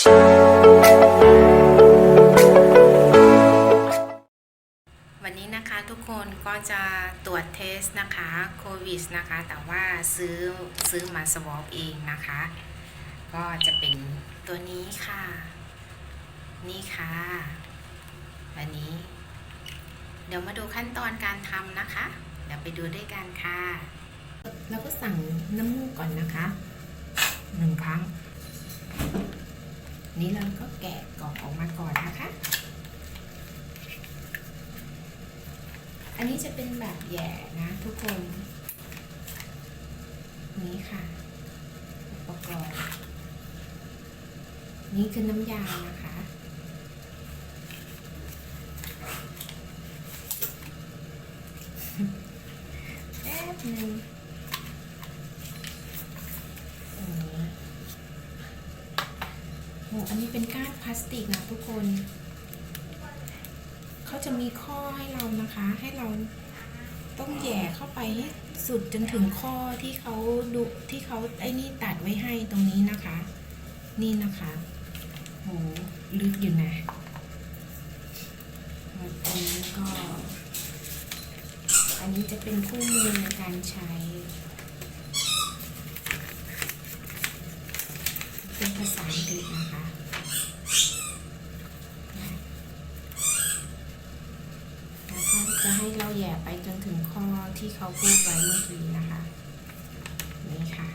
วันนี้นะคะทุกคนก็จะตรวจเทสนะคะโควิดนะคะ แต่ว่าซื้อซื้อมาสวอปเองนะคะ ก็จะเป็นตัวนี้ค่ะ นี่ค่ะอันนี้ เดี๋ยวมาดูขั้นตอนการทำนะคะ เดี๋ยวไปดูด้วยกันค่ะ เราก็สั่งน้ำมูกก่อนนะคะหนึ่งครั้ง นี้เราก็แกะกล่องออกมาก่อนนะคะ อันนี้จะเป็นแบบแย่นะทุกคน นี้ค่ะ อุปกรณ์ นี่คือน้ำยานะคะ แป๊บหนึงอันนี้โห อันนี้เป็นก้านพลาสติกนะทุกคน เขาจะมีข้อให้เรานะคะ ให้เราต้องแหย่เข้าไปให้สุดจนถึงข้อที่เขาดูที่เขาไอ้นี่ตัดไว้ให้ตรงนี้นะคะ นี่นะคะโหลึกอยู่นะอันนี้ก็อันนี้จะเป็นคู่มือในการใช้ เป็นภาษาอังกฤษนะคะ แล้วก็จะให้เราแหย่ไปจนถึงข้อ ที่เขาพูดไว้เมื่อกี้นะคะ นี่ค่ะ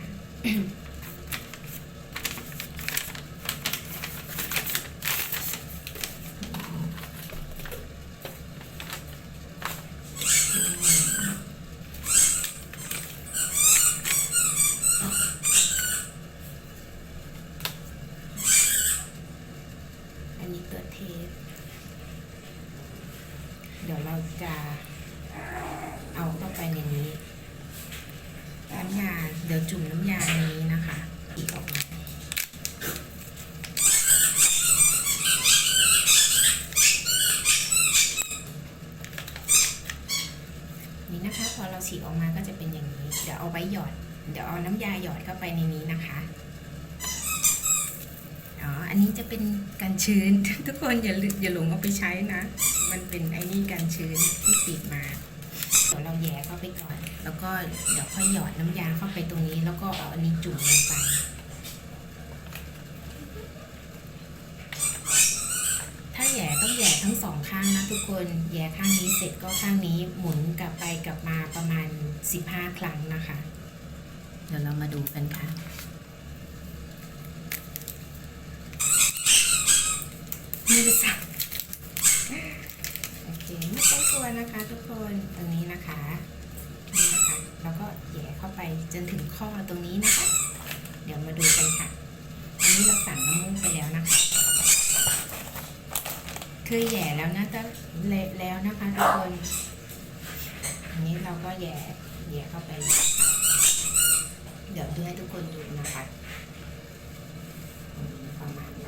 อันนี้ตัวเทปเดี๋ยวเราจะ เอาเข้าไปในนี้น้ำยาเดี๋ยวจุ่มน้ำยานี้นะคะอีกออกมานี่นะคะ พอเราฉีกออกมาก็จะเป็นอย่างนี้ เดี๋ยวเอาไว้หยอด เดี๋ยวเอาน้ำยาหยอดเข้าไปในนี้นะคะอ๋ออันนี้จะเป็นกันชื้น ทุกคนอย่าอย่าหลงเอาไปใช้นะ มันเป็นไอ้นี่กันชื้นที่ติดมา ยวเราแย่เข้าไปก่อน แล้วก็เดี๋ยวค่อยหยอดน้ำยาเข้าไปตรงนี้ แล้วก็เอาอันนี้จุ่มลงไปถ้าแย่ต้องแย่ทั้งสองข้างนะทุกคนแย่ข้างนี้เสร็จก็ข้างนี้หมุนกลับไปกลับมาประมาณ 15 ครั้งนะคะ เดี๋ยวเรามาดูกันค่ะมือสั่นโอเคไม่ต้องกลัว นะคะทุกคนตรงนี้นะคะนี่นะคะแล้วก็แย่เข้าไปจนถึงข้อตรงนี้นะคะ เดี๋ยวมาดูกันค่ะ อันนี้เราสั่งน้ำมูกไปแล้วนะคะเคยแย่แล้วนะจะเละแล้วนะคะทุกคน อันนี้เราก็แย่แย่เข้าไป เดี๋ยวดูให้ทุกคนดูนะคะประมาณนี้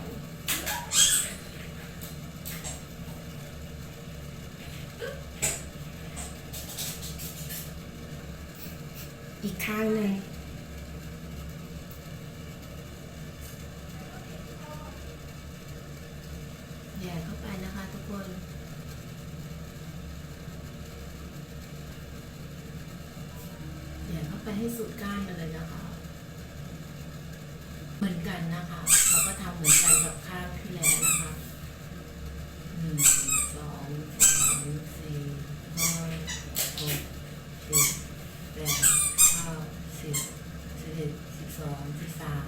อีกข้างหนึ่งแย่เข้าไปนะคะทุกคน แย่เข้าไปให้สุดก้านเลยนะคะ เหมือนกันนะคะ เราก็ทำเหมือนกันกับข้างที่แล้วนะคะหนึ่งสองสามสี่ห้าหกเจ็ดแปดเก้าสิบสิบเอ็ดสิบสองสิบสาม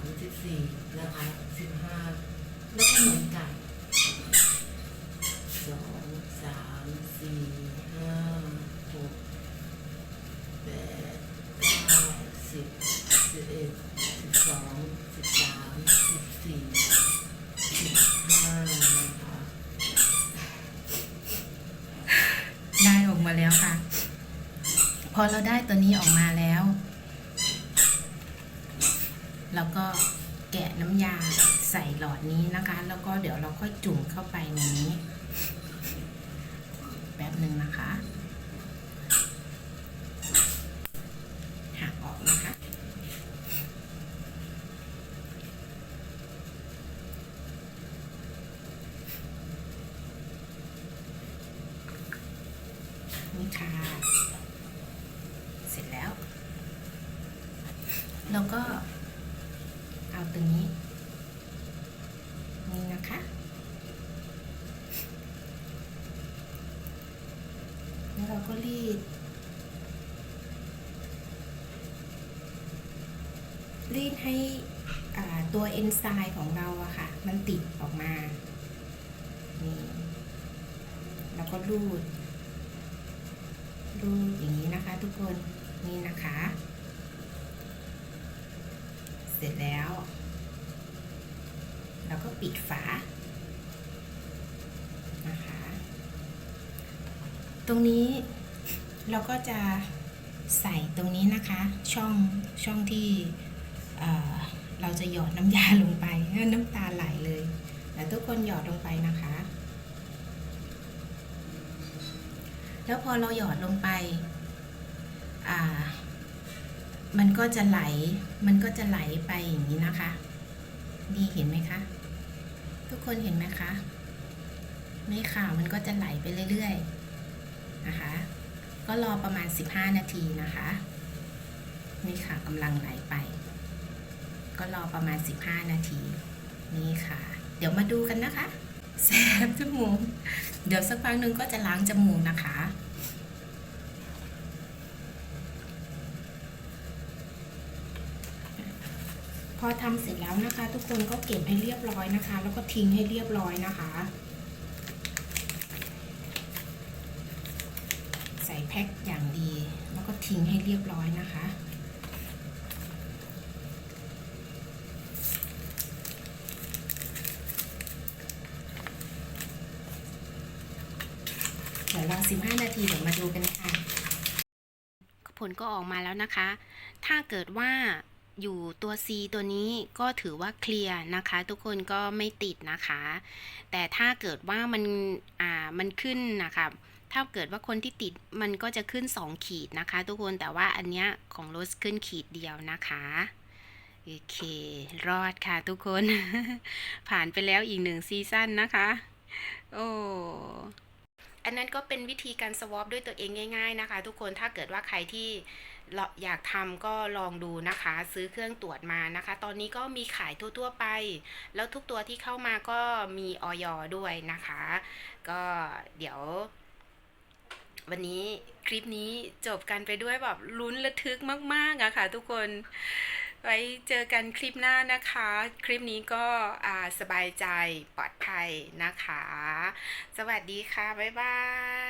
สี่นะคะสิบห้าแล้วก็เหมือนกันสองสามสี่ห้าหกแปดเก้าสิบสิบเอ็ดสิบสองสิบสามสิบสี่สิบห้านะคะได้ออกมาแล้วค่ะ พอเราได้ตัวนี้ออกมาแล้ว แล้วก็ แกะน้ำยาใส่หลอดนี้นะคะ แล้วก็เดี๋ยวเราค่อยจุ่มเข้าไปในนี้ แป๊บหนึ่งนะคะหักออกนะคะ นี่ค่ะ เสร็จแล้ว แล้วก็ แล้วเราก็รีด รีดให้ตัวเอนไซม์ของเราอะค่ะ มันติดออกมา นี่ แล้วก็รูด รูดอย่างนี้นะคะทุกคน นี่นะคะ เสร็จแล้วเราก็ปิดฝา นะคะ ตรงนี้เราก็จะใส่ตรงนี้นะคะ ช่องช่องที่เเราจะหยอดน้ำยาลงไปน้ำตาไหลเลยแล้วทุกคนหยอดลงไปนะคะ แล้วพอเราหยอดลงไปมันก็จะไหล มันก็จะไหลไปอย่างนี้นะคะนี่เห็นไหมคะ ทุกคนเห็นไหมคะ ไม่ค่ะมันก็จะไหลไปเรื่อยๆ นะคะ ก็รอประมาณ 15 นาทีนะคะ นี่ค่ะกำลังไหลไป ก็รอประมาณ 15 นาที นี่ค่ะ เดี๋ยวมาดูกันนะคะแสบจมูกเดี๋ยวสักพักหนึ่งก็จะล้างจมูกนะคะพอทำเสร็จแล้วนะคะ ทุกคนก็เก็บให้เรียบร้อยนะคะ แล้วก็ทิ้งให้เรียบร้อยนะคะ ใส่ แพ็คอย่างดี แล้วก็ทิ้งให้เรียบร้อยนะคะ เดี๋ยวรอ 15 นาทีเดี๋ยวมาดูกันค่ะผลก็ออกมาแล้วนะคะ ถ้าเกิดว่าอยู่ตัว C ตัวนี้ก็ถือว่าเคลียร์นะคะ ทุกคนก็ไม่ติดนะคะ แต่ถ้าเกิดว่ามันอ่ามันขึ้นนะคะ ถ้าเกิดว่าคนที่ติดมันก็จะขึ้น 2 ขีดนะคะ ทุกคนแต่ว่าอันเนี้ยของโรสขึ้นขีดเดียวนะคะโอเค รอดค่ะทุกคน ผ่านไปแล้วอีกหนึ่งซีซั่นนะคะ โอ้อันนั้นก็เป็นวิธีการสวอปด้วยตัวเองง่ายๆนะคะ ทุกคนถ้าเกิดว่าใครที่อยากทำก็ลองดูนะคะ ซื้อเครื่องตรวจมานะคะ ตอนนี้ก็มีขายทั่วๆไป แล้วทุกตัวที่เข้ามาก็มีออยด้วยนะคะ ก็เดี๋ยว วันนี้คลิปนี้จบกันไปด้วยแบบลุ้นระทึกมากๆอะค่ะ ทุกคนไว้เจอกันคลิปหน้านะคะ คลิปนี้ก็สบายใจปลอดภัยนะคะ สวัสดีค่ะ บ๊ายบาย